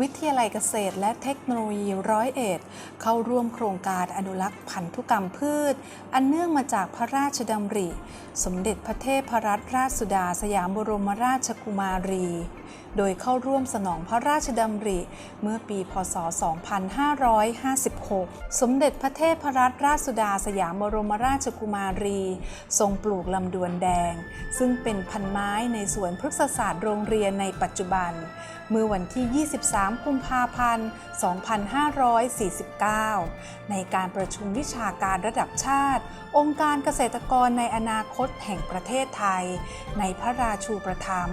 วิทยาลัยเกษตรและเทคโนโลยีร้อยเอ็ดเข้าร่วมโครงการอนุรักษ์พันธุกรรมพืช อันเนื่องมาจากพระราชดำริ สมเด็จพระเทพรัตนราชสุดาสยามบรมราชกุมารี โดยเข้าร่วมสนองพระราชดำริ เมื่อปี พศ 2556 สมเด็จพระเทพรัตนราชสุดาสยามบรมราชกุมารี ทรงปลูกลำดวนแดง ซึ่งเป็นพันไม้ในสวนพฤกษศาสตร์โรงเรียนในปัจจุบัน เมื่อวันที่ 23 กุมภาพันธ์ 2549 ในการประชุมวิชาการระดับชาติ องค์การเกษตรกรในอนาคตแห่งประเทศไทย ในพระราชูประถม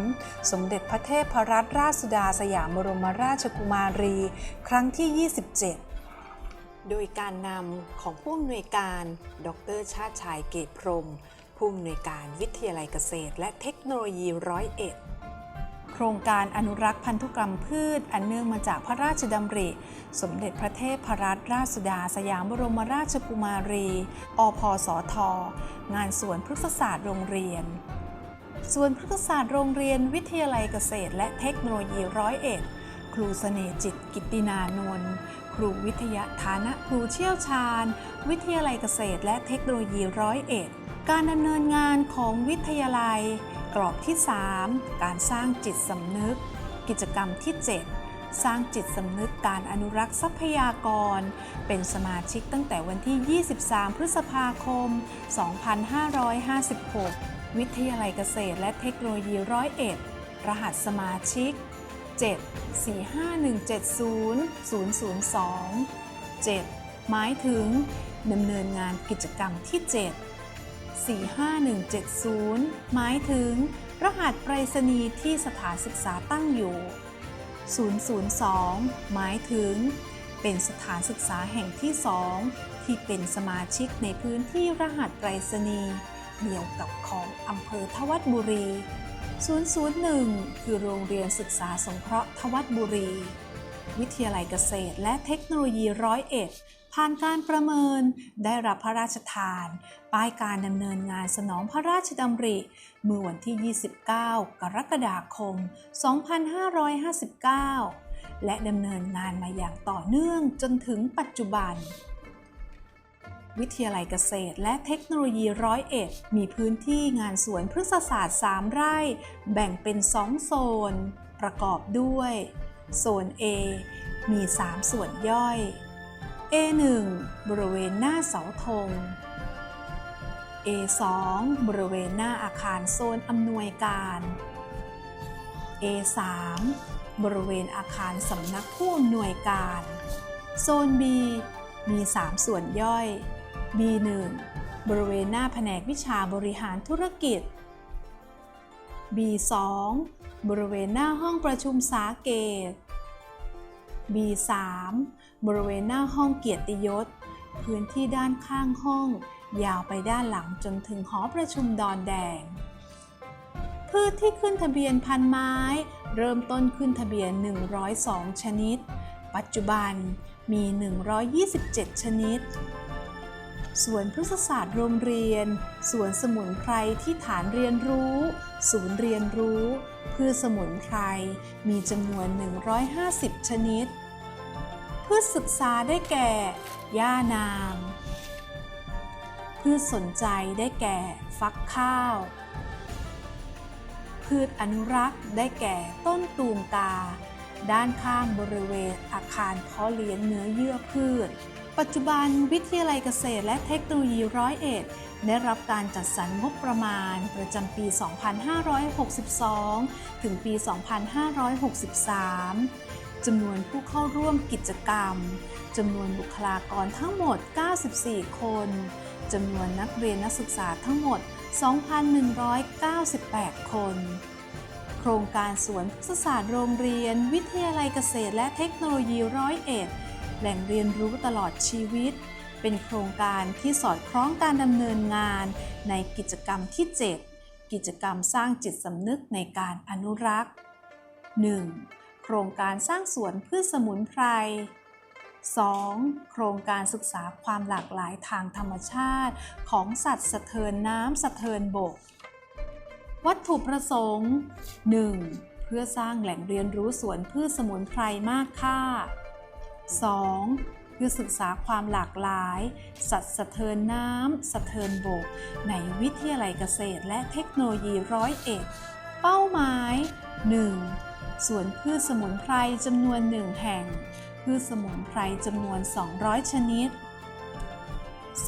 สมเด็จพระเทพรัตนราชสุดาสยามบรมราชกุมารี ครั้งที่ 27 โดยการนำของผู้อำนวยการ ดรชาติชายเกตพรม ผู้อำนวยการวิทยาลัยเกษตร และเทคโนโลยีร้อยเอ็ดโครงการอนุรักษ์พันธุกรรมพืช อันเนื่องมาจากพระราชดำริ สมเด็จพระเทพรัตนราชสุดาสยามบรมราชกุมารี อพสท งานสวนพฤกษศาสตร์โรงเรียน ส่วนพฤกษศาสตร์โรงเรียนวิทยาลัยเกษตร และเทคโนโลยีร้อยเอ็ดครูเสน่จิตกิตตินานนท์ครูวิทยาฐานะครูเชี่ยวชาญ วิทยาลัยเกษตร และเทคโนโลยีร้อยเอ็ดการดำเนินงานของวิทยาลัย กรอบที่ 3 การสร้างจิตสำนึก กิจกรรมที่ 7 สร้างจิตสำนึกการอนุรักษ์ทรัพยากร เป็นสมาชิกตั้งแต่วันที่ 23 พฤษภาคม 2556 วิทยาลัยเกษตรและเทคโนโลยีร้อยเอ็ดรหัสสมาชิก 7 45170 002 7 หมายถึงดำเนินงานกิจกรรมที่ 7 45170 หมายถึง รหัสไปรษณีย์ที่สถานศึกษาตั้งอยู่ 002 หมายถึง เป็นสถานศึกษาแห่งที่ 2 ที่เป็นสมาชิกในพื้นที่รหัสไปรษณีย์ เดียวกับของอำเภอทวัดบุรี 001 คือโรงเรียนศึกษาสงเคราะห์ทวัดบุรี วิทยาลัยเกษตรและเทคโนโลยีร้อยเอ็ดผ่านการประเมินได้รับพระราชทาน ป้ายการดำเนินงานสนองพระราชดำริ เมื่อวันที่ 29 กรกฎาคม 2559 และดำเนินงานมาอย่างต่อเนื่องจนถึงปัจจุบัน วิทยาลัยเกษตร และเทคโนโลยีร้อยเอ็ดมีพื้นที่งานสวนพฤกษศาสตร์ 3 ไร่ แบ่งเป็น 2 โซน ประกอบด้วย โซน A มี 3 ส่วนย่อย A1 บริเวณหน้าเสาธง A2 บริเวณหน้าอาคารโซนอำนวยการ A3 บริเวณอาคารสำนักผู้อำนวยการ โซน B มี 3 ส่วนย่อย B1 บริเวณหน้าแผนกวิชาบริหารธุรกิจ B2 บริเวณหน้าห้องประชุมสาเกต B3 บริเวณหน้าห้องเกียรติยศ พื้นที่ด้านข้างห้อง ยาวไปด้านหลังจนถึงหอประชุมดอนแดง พืชที่ขึ้นทะเบียนพันไม้ เริ่มต้นขึ้นทะเบียน 102 ชนิด ปัจจุบันมี 127 ชนิด สวนพฤกษศาสตร์โรงเรียน สวนสมุนไพรที่ฐานเรียนรู้ ศูนย์เรียนรู้พืชสมุนไพรมีจำนวน 150 ชนิด พืชศึกษาได้แก่หญ้านาง พืชสนใจได้แก่ ฟักข้าว พืชอนุรักษ์ได้แก่ต้นตูมกา ด้านข้างบริเวณอาคารเพาะเลี้ยงเนื้อเยื่อพืช ปัจจุบันวิทยาลัยเกษตรและเทคโนโลยีร้อยเอ็ดได้รับการจัดสรรงบประมาณประจำปี 2562 ถึงปี 2563 จำนวนผู้เข้าร่วมกิจกรรม จำนวนบุคลากรทั้งหมด 94 คน จำนวนนักเรียนนักศึกษาทั้งหมด 2,198 คนโครงการสวนพฤกษศาสตร์โรงเรียน วิทยาลัยเกษตรและเทคโนโลยีร้อยเอ็ด แหล่งเรียนรู้ตลอดชีวิต เป็นโครงการที่สอดคล้องการดำเนินงานในกิจกรรมที่ 7 กิจกรรมสร้างจิตสำนึกในการอนุรักษ์ 1. โครงการสร้างสวนพืชสมุนไพร 2. โครงการศึกษาความหลากหลายทางธรรมชาติ ของสัตว์สะเทินน้ำสะเทินบก วัตถุประสงค์ 1. เพื่อสร้างแหล่งเรียนรู้สวนพืชสมุนไพรมากค่า 2. เพื่อศึกษาความหลากหลาย สัตว์สะเทินน้ำสะเทินบก ในวิทยาลัยเกษตรและเทคโนโลยีร้อยเอ็ดเป้าหมาย 1. สวนพืชสมุนไพรจำนวนหนึ่งแห่ง พืชสมุนไพรจำนวน 200 ชนิด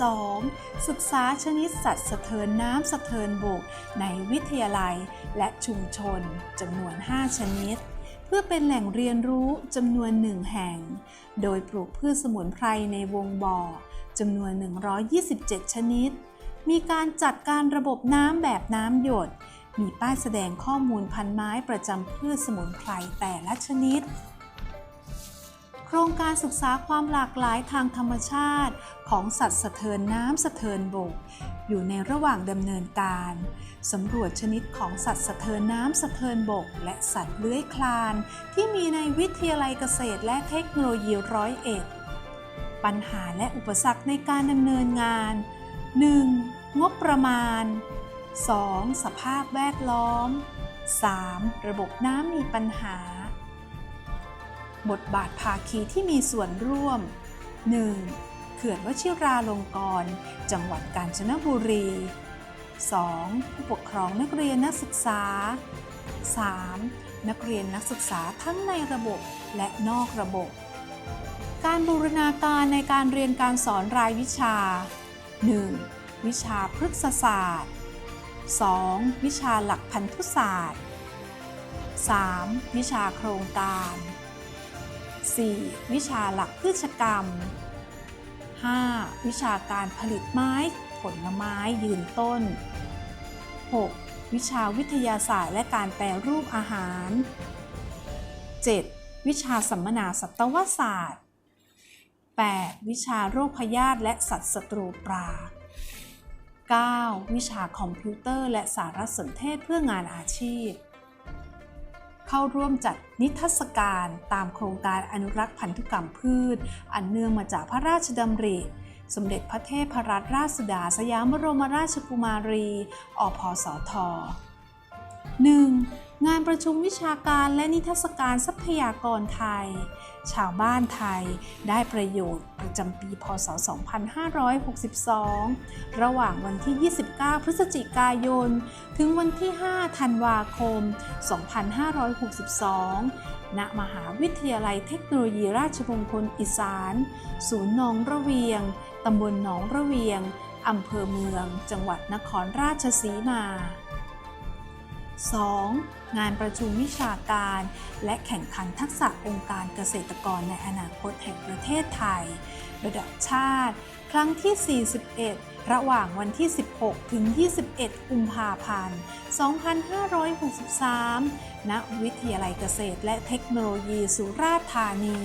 2. ศึกษาชนิดสัตว์สะเทินน้ำสะเทินบก ในวิทยาลัยและชุมชนจำนวน 5 ชนิด เพื่อเป็นแหล่งเรียนรู้จำนวนหนึ่งแห่ง โดยปลูกพืชสมุนไพรในวงบ่อจำนวน 127 ชนิด มีการจัดการระบบน้ำแบบน้ำหยด มีป้ายแสดงข้อมูลพันไม้ประจำพืชสมุนไพรแต่ละชนิด โครงการศึกษาความหลากหลายทางธรรมชาติ ของสัตว์สะเทินน้ำสะเทินบก อยู่ในระหว่างดำเนินการสำรวจชนิดของสัตว์สะเทินน้ำสะเทินบก และสัตว์เลื้อยคลาน ที่มีในวิทยาลัยเกษตรและเทคโนโลยีร้อยเอ็ดปัญหาและอุปสรรคในการดำเนินงาน 1. งบประมาณ 2. สภาพแวดล้อม 3. ระบบน้ำมีปัญหา บทบาทภาคีที่มีส่วนร่วม 1. เขื่อนวชิราลงกรณ์จังหวัดกาญจนบุรี 2. ผู้ปกครองนักเรียนนักศึกษา 3. นักเรียนนักศึกษาทั้งในระบบและนอกระบบ การบูรณาการในการเรียนการสอนรายวิชา 1. วิชาพฤกษศาสตร์ 2. วิชาหลักพันธุศาสตร์ 3. วิชาโครงการ 4. วิชาหลักพืชกรรม 5. วิชาการผลิตไม้ ผลไม้ยืนต้น 6. วิชาวิทยาศาสตร์และการแปรรูปอาหาร 7. วิชาสัมมนาสัตวศาสตร์ 8. วิชาโรคพยาธิและสัตว์ศัตรูปลา 9. วิชาคอมพิวเตอร์และสารสนเทศเพื่องานอาชีพ เข้าร่วมจัดนิทรรศการตามโครงการอนุรักษ์พันธุกรรมพืช อันเนื่องมาจากพระราชดำริ สมเด็จพระเทพรัตนราชสุดาสยามบรมราชกุมารี อพสท 1. งานประชุมวิชาการและนิทรรศการทรัพยากรไทย ชาวบ้านไทยได้ประโยชน์ประจำปี พศ 2562 ระหว่างวันที่ 29 พฤศจิกายน ถึงวันที่ 5 ธันวาคม 2562 ณ มหาวิทยาลัยเทคโนโลยีราชมงคลอีสาน ศูนย์หนองระเวียง ตำบลหนองระเวียง อำเภอเมือง จังหวัดนครราชสีมา 2. งานประชุมวิชาการ และแข่งขันทักษะองค์การเกษตรกรในอนาคตแห่งประเทศไทย ระดับชาติ ครั้งที่ 41 ระหว่างวันที่ 16 ถึง 21 กุมภาพันธ์ 2563 ณ วิทยาลัยเกษตรและเทคโนโลยีสุราษฎร์ธานี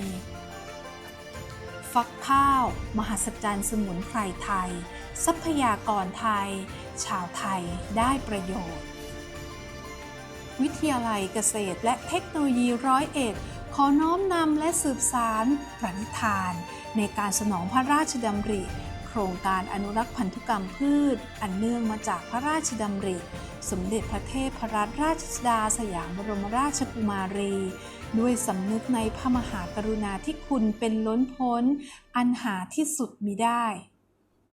ฟักข้าว มหัศจรรย์สมุนไพรไทย ทรัพยากรไทย ชาวไทยได้ประโยชน์ วิทยาลัยเกษตร และเทคโนโลยีร้อยเอ็ดขอน้อมนำและสืบสารปรณิธาน ในการสนองพระราชดำริ โครงการอนุรักษ์พันธุกรรมพืช อันเนื่องมาจากพระราชดำริ สมเด็จพระเทพรัตนราชสุดาสยามบรมราชกุมารี ด้วยสำนึกในพระมหากรุณาธิคุณเป็นล้นพ้น อันหาที่สุดมิได้